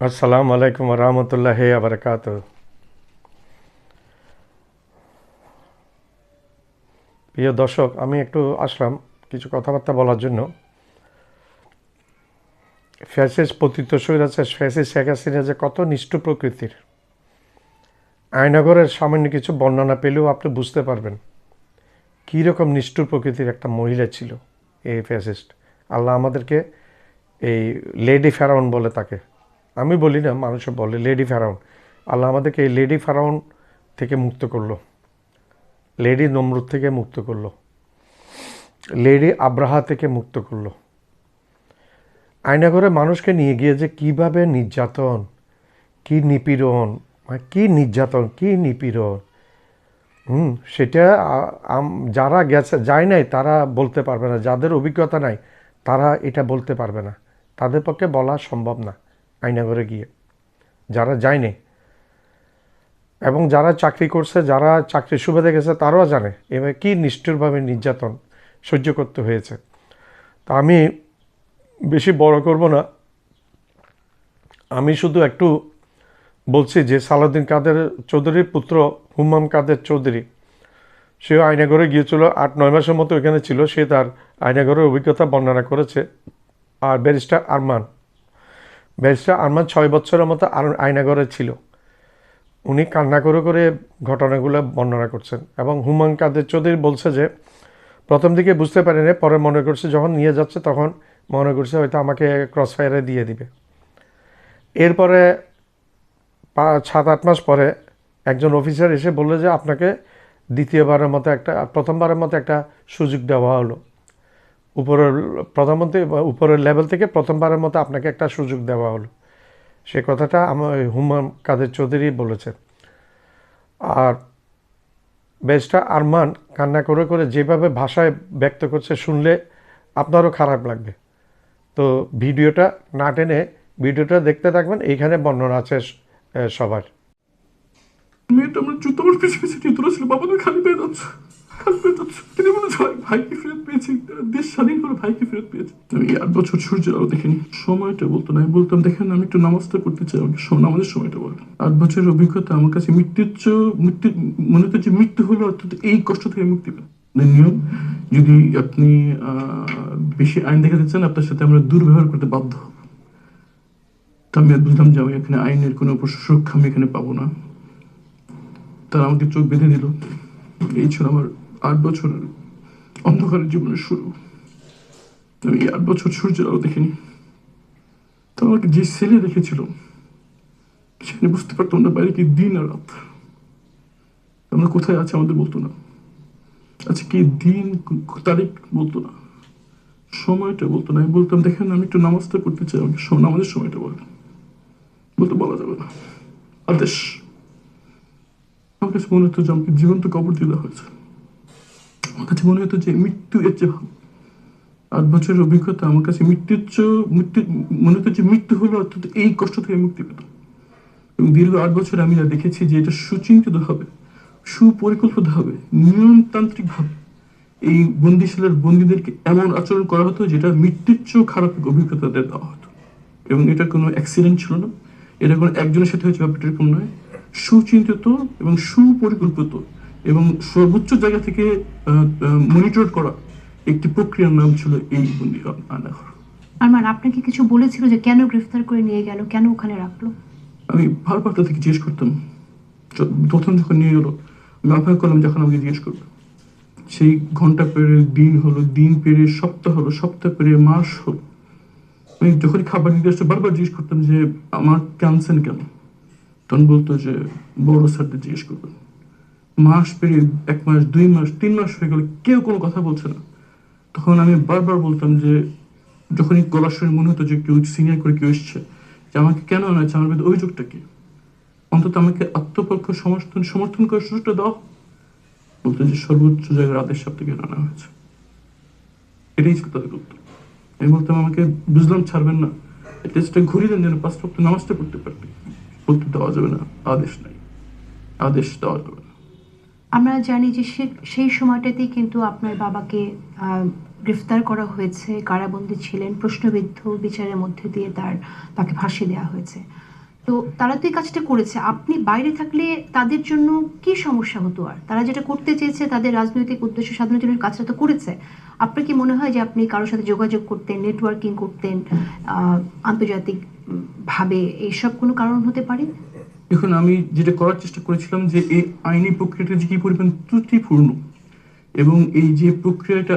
আসসালামু আলাইকুম রহমতুল্লাহ আবরকাত প্রিয় দর্শক, আমি একটু আসলাম কিছু কথাবার্তা বলার জন্য। ফ্যাসিস পতিত আছে, ফ্যাসিস শেখ হাসিনা যে কত নিষ্ঠু প্রকৃতির। আয়নাগরের সামান্য কিছু বর্ণনা পেলেও আপনি বুঝতে পারবেন কী রকম প্রকৃতির একটা মহিলা ছিল এই ফ্যাসিস্ট। আল্লাহ আমাদেরকে এই লেডি ফেরাউন বলে তাকে আমি বলি না, মানুষে বলে, লেডি ফেরাউন। আল্লাহ আমাদেরকে এই লেডি ফেরাউন থেকে মুক্ত করল। লেডি নমরুদ থেকে মুক্ত করল। লেডি আব্রাহা থেকে মুক্ত করল। আয়নাঘরে মানুষকে নিয়ে গিয়ে যে কীভাবে নির্যাতন, কি নিপীড়ন মানে কী নির্যাতন, কী নিপীড়ন, হুম, সেটা যারা গেছে, যায় নাই, তারা বলতে পারবে না। যাদের অভিজ্ঞতা নাই, তারা এটা বলতে পারবে না। তাদের পক্ষে বলা সম্ভব না। আয়নাঘরে গিয়ে যারা যায়নি এবং যারা চাকরি করছে, যারা চাকরির সুবিধা গেছে, তারাও জানে এবার কী নিষ্ঠুরভাবে নির্যাতন সহ্য করতে হয়েছে। তা আমি বেশি বড় করব না। আমি শুধু একটু বলছি যে সালাউদ্দিন কাদের চৌধুরীর পুত্র হুম্মাম কাদের চৌধুরী, সেও আয়নাঘরে গিয়েছিল, আট, নয় মাসের মতো এখানে ছিল, সে তার আয়নাঘরের অভিজ্ঞতা বর্ণনা করেছে। আর ব্যারিস্টার আরমান ব্যারিস্টার আরমান ছয় বছরের মতো আর আয়নাঘরে ছিল। উনি কান্না করে করে ঘটনাগুলো বর্ণনা করছেন এবং হুমায়ুন কাদের চৌধুরী বলছে যে, প্রথম দিকে বুঝতে পারেনি, পরে মনে করছে যখন নিয়ে যাচ্ছে তখন মনে করছে হয়তো আমাকে ক্রস ফায়ারে দিয়ে দিবে। এরপরে সাত, আট মাস পরে একজন অফিসার এসে বলল যে, আপনাকে দ্বিতীয়বারের মতো একটা, প্রথমবারের মতো একটা সুযোগ দেওয়া হলো। উপরের প্রধানমন্ত্রী উপরের লেভেল থেকে প্রথমবারের মতো আপনাকে একটা সুযোগ দেওয়া হলো। সে কথাটা আমার হুমায়ুন কাদের চৌধুরী বলেছে আর বেশটা আরমান কান্না করে করে যেভাবে ভাষায় ব্যক্ত করছে শুনলে আপনারও খারাপ লাগবে। তো ভিডিওটা না টেনে ভিডিওটা দেখতে থাকবেন, এইখানে বর্ণনা আছে সবার। মেয়েটা আমরা জুতো পিছিয়ে পিছিয়ে ছিল, বাবা তুমি খালি পেয়ে তিনি ভাইকে ফেরত পেয়েছি। দেশ স্বাধীন করে ভাইকে ফেরত পেয়েছি। আমি আট বছর সূর্যের আলো দেখিনি? সময়টা বলতো না। আমি বলতাম, দেখেন, আমি একটু নামাজটা পড়তে চাই। আমাকে নামাজের সময়টা বলেন আট বছরের অভিজ্ঞতা আমার কাছে মৃত্যুর মৃত্যু মনে হতো যে মৃত্যু হলো অর্থাৎ এই কষ্ট থেকে মুক্তি পেলাম নিয়ম যদি আপনি বেশি আইন দেখাতে চান, আপনার সাথে আমরা দুর্ব্যবহার করতে বাধ্য তো আমি বুঝলাম যে আমি এখানে আইনের কোনো সুরক্ষা আমি এখানে পাবো না। তারা আমাকে চোখ বেঁধে দিল। এই ছিল আমার আট বছর অন্ধকারের জীবনের শুরু। আমি আট বছর সূর্যের আলো দেখিনি। তো আমাকে যে ছেলে দেখেছিল সেখানে বুঝতে পারতাম না বাইরে কি দিন আর রাত। আমরা কোথায় আছে আমাদের বলতো না। আচ্ছা কি দিন তারিখ বলতো না। সময়টা বলতো না। আমি বলতাম, দেখেন, আমি একটু নামাজটা পড়তে চাই। আমাকে নামাজের সময়টা বলেন। বলতে, বলা যাবে না। আদেশ। আমার কাছে মনে হতো যে আমাকে জীবন্ত কবর দেওয়া হয়েছে। আমার কাছে মনে হতো যে মৃত্যু এর চেয়ে আট বছরের অভিজ্ঞতা, আমার কাছে মৃত্যুর মৃত্যু, মনে হতো যে মৃত্যু হলো অর্থাৎ এই কষ্ট থেকে মুক্তি পেতাম এবং দীর্ঘ আট বছর আমি যা দেখেছি যে এটা সুচিন্তিত হবে সুপরিকল্পিত হবে নিয়মতান্ত্রিক ভাবে এই বন্দিশালের বন্দীদেরকে এমন আচরণ করা হতো যেটা মৃত্যুর চেয়েও খারাপ অভিজ্ঞতা দেওয়া হতো। এবং এটা কোনো অ্যাক্সিডেন্ট ছিল না। এটা কোনো একজনের সাথে হয়েছে ব্যাপারটা এরকম নয়। সুচিন্তিত এবং সুপরিকল্পিত এবং সর্বোচ্চ জায়গা থেকে মনিটর করা একটি প্রক্রিয়ার নাম ছিল এই বন্দি আনাঘর আরমান আপনাকে কিছু বলেছিল যে কেন গ্রেফতার করে নিয়ে গেল কেন ওখানে রাখল? আমি বারবার তাদেরকে জিজ্ঞেস করতাম। প্রথম যখন নিয়ে গেলো আমি অপেক্ষা করলাম যখন আমাকে জিজ্ঞেস করবে। সেই ঘণ্টা পেরে দিন হলো দিন পেরে সপ্তাহ হলো সপ্তাহ পেরে মাস হলো। আমি যখনই খাবার নিতে আসতে বারবার জিজ্ঞেস করতাম যে আমার ক্যান্সার কেন? তখন বলতো যে বড় স্যারদের জিজ্ঞেস করবেন। মাস পেরিয়ে এক মাস, দুই মাস, তিন মাস হয়ে গেল, কেউ কোনো কথা বলছে না। তখন আমি বারবার বলতাম যে, যখনই গলার শুনে মনে হতো যে কেউ সিনিয়র করে কেউ এসছে, যে আমাকে কেন আনা হয়েছে আমার বিরুদ্ধে অভিযোগটা কি? অন্তত আমাকে আত্মপক্ষ সমর্থন সমর্থন করার সুযোগটা দাও। বলতো যে সর্বোচ্চ জায়গার আদেশ সব থেকে আনা হয়েছে। এটাই ছিল তাদের উত্তর। আমি বলতাম, আমাকে বুঝলাম ছাড়বেন না। টেস্টটা ঘুরিয়ে দেন যেন পাঁচ নামাজটা পড়তে পারবে। বলতে দেওয়া যাবে না, আদেশ নাই। আদেশ দেওয়া যাবে না। আমরা জানি যে সেই সময়টাতেই কিন্তু আপনার বাবাকে গ্রেফতার করা হয়েছে, কারাবন্দী ছিলেন, প্রশ্নবিদ্ধ বিচারের মধ্যে দিয়ে তার, তাকে ফাঁসি দেওয়া হয়েছে। তো তারা তো এই কাজটা করেছে। আপনি বাইরে থাকলে তাদের জন্য কি সমস্যা হতো আর? তারা যেটা করতে চেয়েছে, তাদের রাজনৈতিক উদ্দেশ্য সাধনের জন্য কাজটা তো করেছে। আপনার কি মনে হয় যে আপনি কারোর সাথে যোগাযোগ করতেন নেটওয়ার্কিং করতেন আন্তর্জাতিক ভাবে এইসব কোনো কারণ হতে পারে? দেখুন, আমি যেটা করার চেষ্টা করেছিলাম যে এই আইনি প্রক্রিয়াটা যে কি পরিমাণ ত্রুটিপূর্ণ এবং এই যে প্রক্রিয়াটা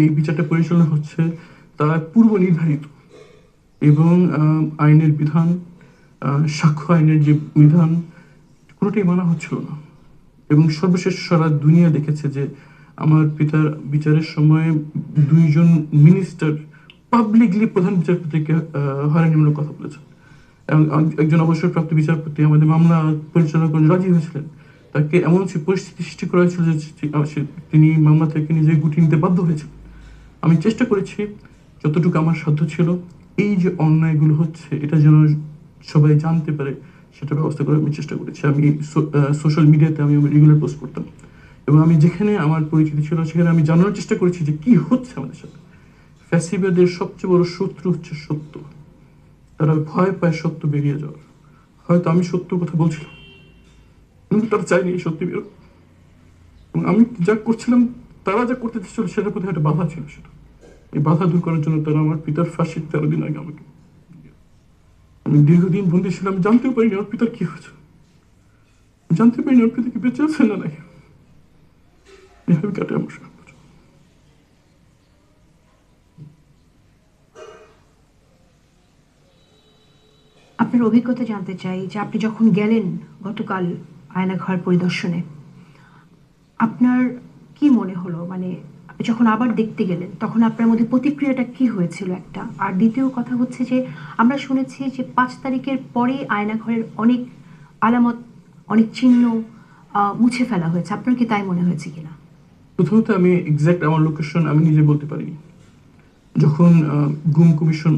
এই বিচারটা পরিচালনা হচ্ছে তা পূর্ব নির্ধারিত এবং আইনের বিধান সাক্ষ্য আইনের যে বিধান, কোনোটাই মানা হচ্ছিল না। এবং সর্বশেষ সারা দুনিয়া দেখেছে যে আমার পিতার বিচারের সময় দুইজন মিনিস্টার পাবলিকলি প্রধান বিচারপতিকে হয়রানিমূলক কথা বলেছেন। এবং একজন অবসরপ্রাপ্ত বিচারপতি আমাদের মামলা পরিচালনা করে রাজি হয়েছিলেন। তাকে এমন পরিস্থিতি সৃষ্টি করা হয়েছিল যে তিনি মামলা থেকে নিজে গুটি নিতে বাধ্য হয়েছেন। আমি চেষ্টা করেছি, যতটুকু আমার সাধ্য ছিল, এই যে অন্যায়গুলো হচ্ছে, এটা যেন সবাই জানতে পারে সেটা ব্যবস্থা করার আমি চেষ্টা করেছি। আমি সোশ্যাল মিডিয়াতে আমি রেগুলার পোস্ট করতাম। এবং আমি যেখানে আমার পরিচিতি ছিল, সেখানে আমি জানানোর চেষ্টা করেছি যে কি হচ্ছে আমাদের সাথে। ফ্যাসিবাদের সবচেয়ে বড় শত্রু হচ্ছে সত্য। তারা ভয় পায় সত্য বেরিয়ে যাওয়ার। হয়তো আমি সত্য কথা বলছিলাম। কিন্তু তারা চাইনি এই সত্যি বেরো এবং আমি যা করছিলাম, তারা যা করতে চেয়েছিল, সেটার প্রতি একটা বাধা ছিল সেটা। এই বাধা দূর করার জন্য তারা আমার পিতার ফাঁসির তেরো দিন আগে আমাকে আমি দীর্ঘদিন বন্দি ছিলাম জানতেও পারিনি আমার পিতার কি হয়েছে। জানতে পারিনি আমার পিতা কি বেঁচে আছে না নাই। এভাবে কাটে আমার আপনার অভিজ্ঞতা জানতে চাই যে আপনি যখন গেলেন গতকাল আয়নাঘর পরিদর্শনে, আপনার কি মনে হলো? মানে যখন আবার দেখতে গেলেন, তখন আপনার মধ্যে প্রতিক্রিয়াটা কি হয়েছিল একটা? আর দ্বিতীয় কথা হচ্ছে যে আমরা শুনেছি যে পাঁচ তারিখের পরে আয়নাঘরের অনেক আলামত, অনেক চিহ্ন মুছে ফেলা হয়েছে। আপনার কি তাই মনে হয়েছে কিনা? প্রথমত আমি এক্স্যাক্ট আমার লোকেশন আমি নিজে বলতে পারিনি। যখন গুম কমিশন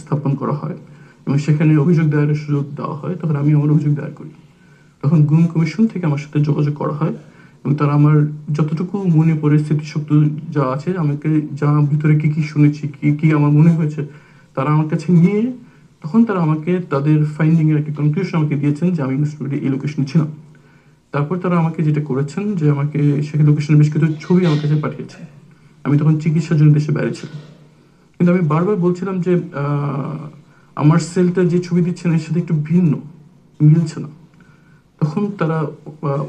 স্থাপন করা হয় এবং সেখানে অভিযোগ দায়েরের সুযোগ দেওয়া হয়, তখন আমি আমার অভিযোগ দায়ের করি। তখন গুম কমিশন থেকে আমার সাথে যোগাযোগ করা হয় এবং তারা আমার যতটুকু মনে পড়ে স্মৃতিশক্তি যা আছে, আমাকে যা ভিতরে কি কি শুনেছি, কি কি আমার মনে হয়েছে, তারা আমার কাছে নিয়ে তখন তারা আমাকে তাদের ফাইন্ডিং এর একটা কনক্লুশন আমাকে দিয়েছেন যে আমি মোস্ট এই লোকেশনে ছিলাম। তারপর তারা আমাকে যেটা করেছেন যে আমাকে সেখানে লোকেশনের বেশ কিছু ছবি আমার কাছে পাঠিয়েছে। আমি তখন চিকিৎসার জন্য দেশে বাইরে ছিলাম। কিন্তু আমি বারবার বলছিলাম যে আমার সেলটা যে ছবি দিচ্ছেন এর সাথে একটু ভিন্ন, মিলছে না। তখন তারা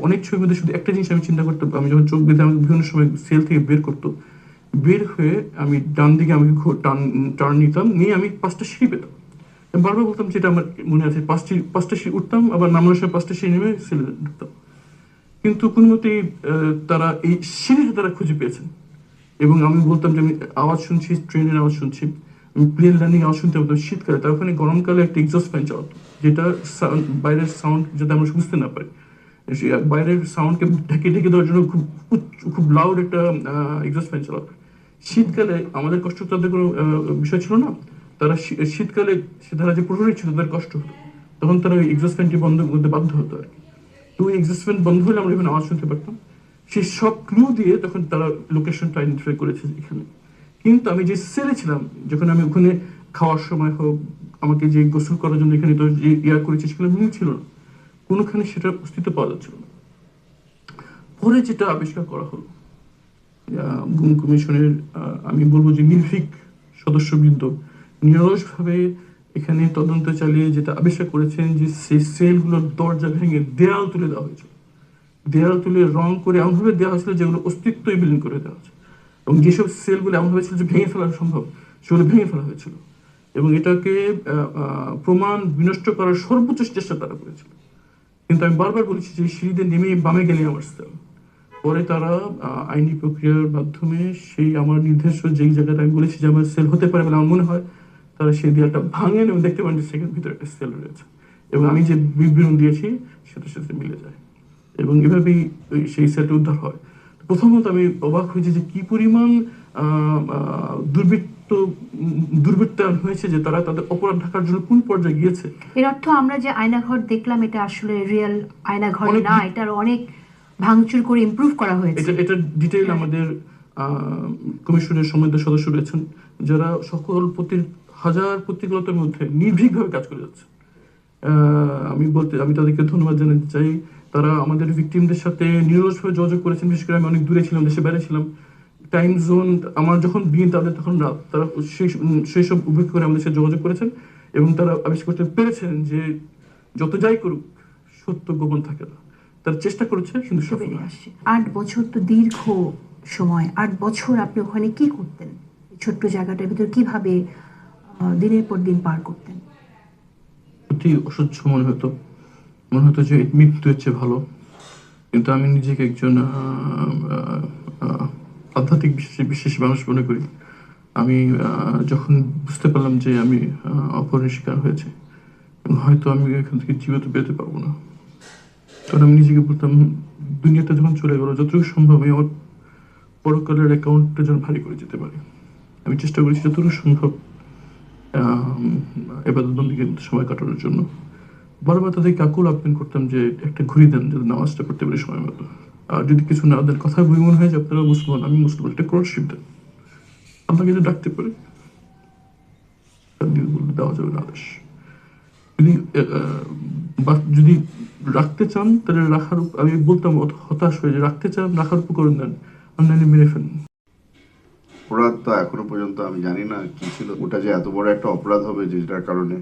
অনেক ছবির মধ্যে শুধু একটা জিনিস আমি চিন্তা করতাম আমি যখন চোখ বেঁধে আমাকে বিভিন্ন সময় সেল থেকে বের করতো, বের হয়ে আমি ডান দিকে আমি টান টার্ন নিতাম, নিয়ে আমি পাঁচটা সিঁড়ি পেতাম। বারবার বলতাম যেটা আমার মনে আছে, পাঁচটি, পাঁচটা সিঁড়ি উঠতাম, আবার নামানোর সময় পাঁচটা সিঁড়ি নেমে সেলে ঢুকতাম। কিন্তু কোনো মতেই তারা এই সিঁড়িটা তারা খুঁজে পেয়েছেন। এবং আমি বলতাম যে আমি আওয়াজ শুনছি ট্রেনের আওয়াজ শুনছি। প্লেন ল্যান্ডিং আওয়াজ শুনতে পেতাম শীতকালে। তার ওখানে গরমকালে একটা এক্সস্ট ফ্যান চালাতো যেটা বাইরের সাউন্ড যাতে আমরা বুঝতে না পারি। বাইরের সাউন্ডকে ঢেকে ঢেকে দেওয়ার জন্য খুব খুব লাউড একটা এক্সস্ট ফ্যান চালাতো শীতকালে আমাদের কষ্ট তাদের কোনো বিষয় ছিল না। তারা শীতকালে তারা যে প্রহরী ছিল তাদের কষ্ট হতো। তখন তারা ওই এক্সস্ট ফ্যানটি বন্ধ করতে বাধ্য হতো আর কি। তো ওই এক্সস্ট ফ্যান বন্ধ হলে আমরা এখানে আওয়াজ শুনতে পারতাম। সেই সব ক্লু দিয়ে তখন তারা লোকেশনটা আইডেন্টিফাই করেছে এখানে। কিন্তু আমি যে সেলে ছিলাম যখন আমি ওখানে খাওয়ার সময় হোক, আমাকে যে গোসল করার জন্য এখানে যে ইয়ার করেছে সেখানে মিল ছিল না। কোনোখানে সেটা অস্তিত্ব পাওয়া যাচ্ছিল না। পরে যেটা আবিষ্কার করা হলো গুম কমিশনের আমি বলব যে নির্ভীক সদস্যবৃন্দ নিরসভাবে এখানে তদন্ত চালিয়ে যেটা আবিষ্কার করেছেন যে সেই সেলগুলোর দরজা ভেঙে দেয়াল তুলে দেওয়া হয়েছিল। দেয়াল তুলে রং করে এমনভাবে দেওয়া হয়েছিল যেগুলো অস্তিত্বই বিলীন করে দেওয়া হয়েছে। এবং যেসব সেলগুলো এমনভাবে ছিল যে ভেঙে ফেলা সম্ভব, সেগুলো ভেঙে ফেলা হয়েছিল। এবং এটাকে প্রমাণ বিনষ্ট করার সর্বোচ্চ চেষ্টা তারা করেছিল। কিন্তু আমি বারবার বলেছি যে সিঁড়িতে নেমে বামে গেলে আমার সেল পরে তারা আইনি প্রক্রিয়ার মাধ্যমে সেই আমার নির্দেশ যেই জায়গাটা আমি বলেছি যে আমার সেল হতে পারে বলে আমার মনে হয়, তারা সেই দেয়ালটা ভাঙেন এবং দেখতে পান যে সেখানে ভিতরে একটা সেল রয়েছে। এবং আমি যে বিবরণ দিয়েছি, সেটার সাথে মিলে যায়। এবং এভাবেই সেই সেলটা উদ্ধার হয়। প্রথমত আমি অবাক হয়েছি যে কি পরিমাণ দুর্বৃত্ত দুর্বৃত্তায়ন হয়েছে যে তারা তাদের অপরাধ ঢাকার জন্য কোন পর্যায়ে গিয়েছে? এর অর্থ আমরা যে আয়নাঘর দেখলাম এটা আসলে রিয়েল আয়নাঘর না এটার অনেক ভাঙচুর করে ইমপ্রুভ করা হয়েছে। এটা এটা ডিটেইল আমাদের কমিশনের সমন্বয় সদস্য রয়েছেন যারা সকল প্রতি হাজার প্রতিকূলতার মধ্যে নির্ভীকভাবে কাজ করে যাচ্ছে। আহ, আমি বলতে আমি তাদেরকে ধন্যবাদ জানাতে চাই। তারা আমাদের ভিকটিমদের সাথে নিরলসভাবে যোগাযোগ করেছেন বিশেষ করে আমি অনেক দূরে ছিলাম দেশে বাইরে ছিলাম। টাইম জোন আমার যখন দিন তাদের তখন রাত তারা সেই সেই সব উপেক্ষা করে আমাদের সাথে যোগাযোগ করেছেন এবং তারা আবিষ্কার করতে পেরেছেন যে যত যাই করুক সত্য গোপন থাকে না। তারা চেষ্টা করেছে কিন্তু সফল আসছে। আট বছর তো দীর্ঘ সময়। আট বছর আপনি ওখানে কি করতেন? ছোট্ট জায়গাটার ভিতর কীভাবে দিনের পর দিন পার করতেন? অতি অসহ্য মনে হতো। মনে হতো যে মৃত্যুর হচ্ছে ভালো। কিন্তু আমি নিজেকে একজন আধ্যাত্মিক বিশ্বাসী বিশ্বাসী মানুষ মনে করি। আমি যখন বুঝতে পারলাম যে আমি অপহরণের শিকার হয়েছে হয়তো আমি এখান থেকে জীবিত বেরোতে পারব না। তখন আমি নিজেকে বলতাম দুনিয়াটা যখন চলে গেল, যতটুকু সম্ভব আমি আমার পরকালের অ্যাকাউন্টটা যেন ভারী করে যেতে পারি। আমি চেষ্টা করেছি যতটুকু সম্ভব এবাদতবন্দিকে সময় কাটানোর জন্য। বারবার তাদেরকে আকুল আবেদন করতাম যে একটা ঘুরি দেন, যাতে নামাজটা করতে পারি সময় মতো। আর যদি কিছু না দেন, কথা বই মনে হয় যে আপনারা মুসলমান, আমি মুসলমান একটা ক্রসশিপ দেন আপনাকে যে ডাকতে পারে দেওয়া যাবে না আদেশ। যদি যদি রাখতে চান, তাহলে রাখার আমি বলতাম হতাশ হয়ে যে রাখতে চান, রাখার উপকরণ দেন অন্যান্য মেরে ফেলেন অপরাধ তো এখনও পর্যন্ত আমি জানি না কি ছিল। ওটা যে এত বড় একটা অপরাধ হবে যেটার কারণে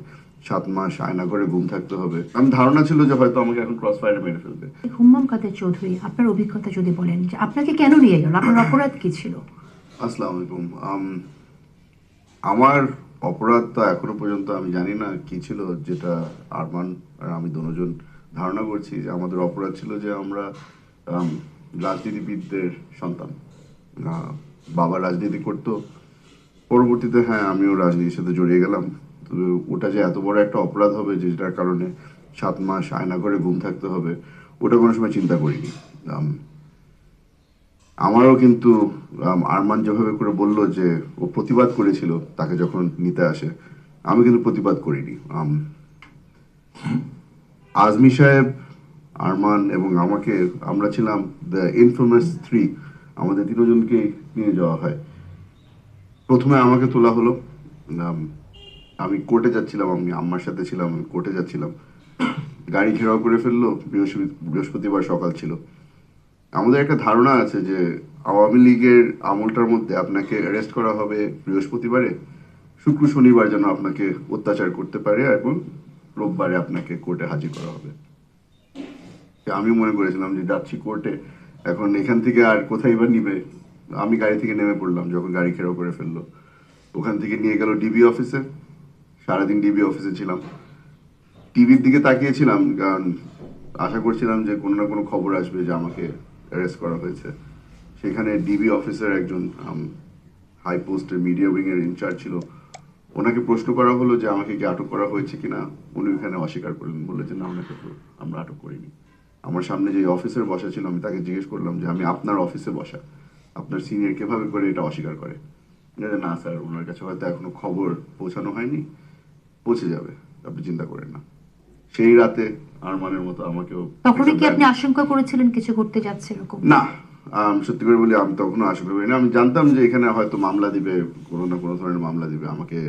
সাত মাস আয়না করে ঘুম থাকতে হবে। আমি ধারণা ছিল যে হয়তো আমাকে এখন ক্রস ফায়ারে মেরে ফেলবে। হুম্মাম কাদের চৌধুরী আপনার অভিজ্ঞতা যদি বলেন যে আপনাকে কেন নিয়ে গেল? আপনার অপরাধ কি ছিল? আসসালামু আলাইকুম। আম, আমার অপরাধ তো এখনও পর্যন্ত আমি জানি না কি ছিল যেটা আরমান আর আমি দুজন ধারণা করছি যে আমাদের অপরাধ ছিল যে আমরা রাজনীতিবিদদের সন্তান। বাবা রাজনীতি করতো। পরবর্তীতে হ্যাঁ আমিও রাজনীতির সাথে জড়িয়ে গেলাম। ওটা যে এত বড় একটা অপরাধ হবে যেটার কারণে সাত মাস আয়না করে ঘুম থাকতে হবে, ওটা কোনো সময় চিন্তা করিনি। আমারও কিন্তু আরমান যেভাবে করে বলল যে ও প্রতিবাদ করেছিল, তাকে যখন নিতে আসে, আমি কিন্তু প্রতিবাদ করিনি। আজমি সাহেব, আরমান এবং আমাকে, আমরা ছিলাম দ্য ইনফরমেস থ্রি আমাদের তিনজনকে নিয়ে যাওয়া হয়। প্রথমে আমাকে তোলা হলো আম, কোর্টে যাচ্ছিলাম আমি আম্মার সাথে ছিলাম আমি কোর্টে যাচ্ছিলাম। গাড়ি ঘেরাও করে ফেলল বৃহস্পতি বৃহস্পতিবার সকাল ছিল। আমাদের একটা ধারণা আছে যে আওয়ামী লীগের আমলটার মধ্যে আপনাকে অ্যারেস্ট করা হবে বৃহস্পতিবারে শুক্র শনিবার যেন আপনাকে অত্যাচার করতে পারে এবং রোববারে আপনাকে কোর্টে হাজির করা হবে। আমি মনে করেছিলাম যে যাচ্ছি কোর্টে এখন এখান থেকে আর কোথায় বা নিবে? আমি গাড়ি থেকে নেমে পড়লাম যখন গাড়ি ঘেরাও করে ফেলল। ওখান থেকে নিয়ে গেল ডিবি অফিসে সারাদিন ডিবি অফিসে ছিলাম। টিভির দিকে তাকিয়েছিলাম, কারণ আশা করছিলাম যে কোনো না কোনো খবর আসবে যে আমাকে অ্যারেস্ট করা হয়েছে। সেখানে ডিবি অফিসার একজন হাই পোস্টের মিডিয়া উইংয়ের ইনচার্জ ছিল। ওনাকে প্রশ্ন করা হলো যে আমাকে কি আটক করা হয়েছে কিনা। উনি ওখানে অস্বীকার করলেন। বললেন যে, না, ওনাকে তো আমরা আটক করিনি। আমার সামনে যে অফিসার বসা ছিল, আমি তাকে জিজ্ঞেস করলাম যে, আমি আপনার অফিসে বসা? আপনার সিনিয়র কীভাবে করে এটা অস্বীকার করে? না, স্যার, ওনার কাছে হয়তো এখনও খবর পৌঁছানো হয়নি। পৌঁছে যাবে আপনি চিন্তা করেন না। সেই রাতে আরমানের মতো আমাকেও তখনই কি আপনি আশঙ্কা করেছিলেন কিছু করতে যাচ্ছে এরকম? না আম, সত্যি করে বলি আমি তখনও আশা করি না। আমি জানতাম যে এখানে হয়তো মামলা দিবে কোনো না কোনো ধরনের মামলা দিবে। আমাকে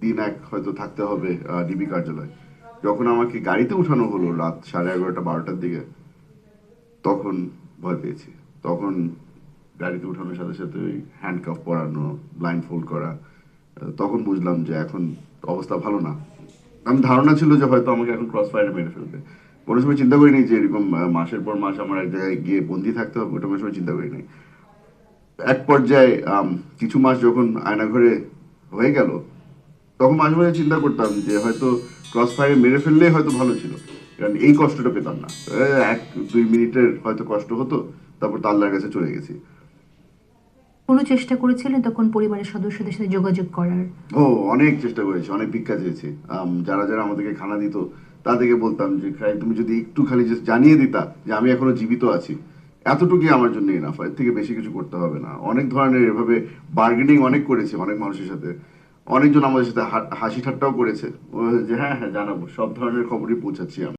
দিন এক হয়তো থাকতে হবে ডিবি কার্যালয়। যখন আমাকে গাড়িতে উঠানো হলো রাত সাড়ে এগারোটা বারোটার দিকে তখন ভয় পেয়েছি। তখন গাড়িতে উঠানোর সাথে সাথে ওই হ্যান্ডকাফ পরানো ব্লাইন্ড ফোল্ড করা তখন বুঝলাম যে এখন অবস্থা ভালো না। আমি ধারণা ছিল যে হয়তো আমাকে এখন ক্রস ফায়ারে মেরে ফেলবে। কোনো সময় চিন্তা করিনি যে এরকম মাসের পর মাস আমার এক জায়গায় গিয়ে বন্দি থাকতে হবে, ওটা সময় চিন্তা করিনি। এক পর্যায়ে কিছু মাস যখন আয়নাঘরে হয়ে গেল, তখন মাঝে মাঝে চিন্তা করতাম যে হয়তো ক্রস ফায়ারে মেরে ফেললেই হয়তো ভালো ছিল। কারণ এই কষ্টটা পেতাম না। এক, দুই মিনিটের হয়তো কষ্ট হতো, তারপর তো আল্লাহর কাছে চলে গেছি। কোনো চেষ্টা করেছিলেন তখন পরিবারের সদস্যদের সাথে যোগাযোগ করার? ও, অনেক চেষ্টা করেছি, অনেক ভিক্ষা চেয়েছি। যারা যারা আমাদেরকে খানা দিত, তাদেরকে বলতাম যে তুমি যদি একটু খালি জানিয়ে দিতা যে, আমি এখনও জীবিত আছি, এতটুকুই আমার জন্য এনাফ এর থেকে বেশি কিছু করতে হবে না। অনেক ধরনের এভাবে বার্গেনিং অনেক করেছি অনেক মানুষের সাথে। অনেকজন আমাদের সাথে হাসি ঠাট্টাও করেছে। যে হ্যাঁ হ্যাঁ জানাব। সব ধরনের খবরই পৌঁছাচ্ছি আমি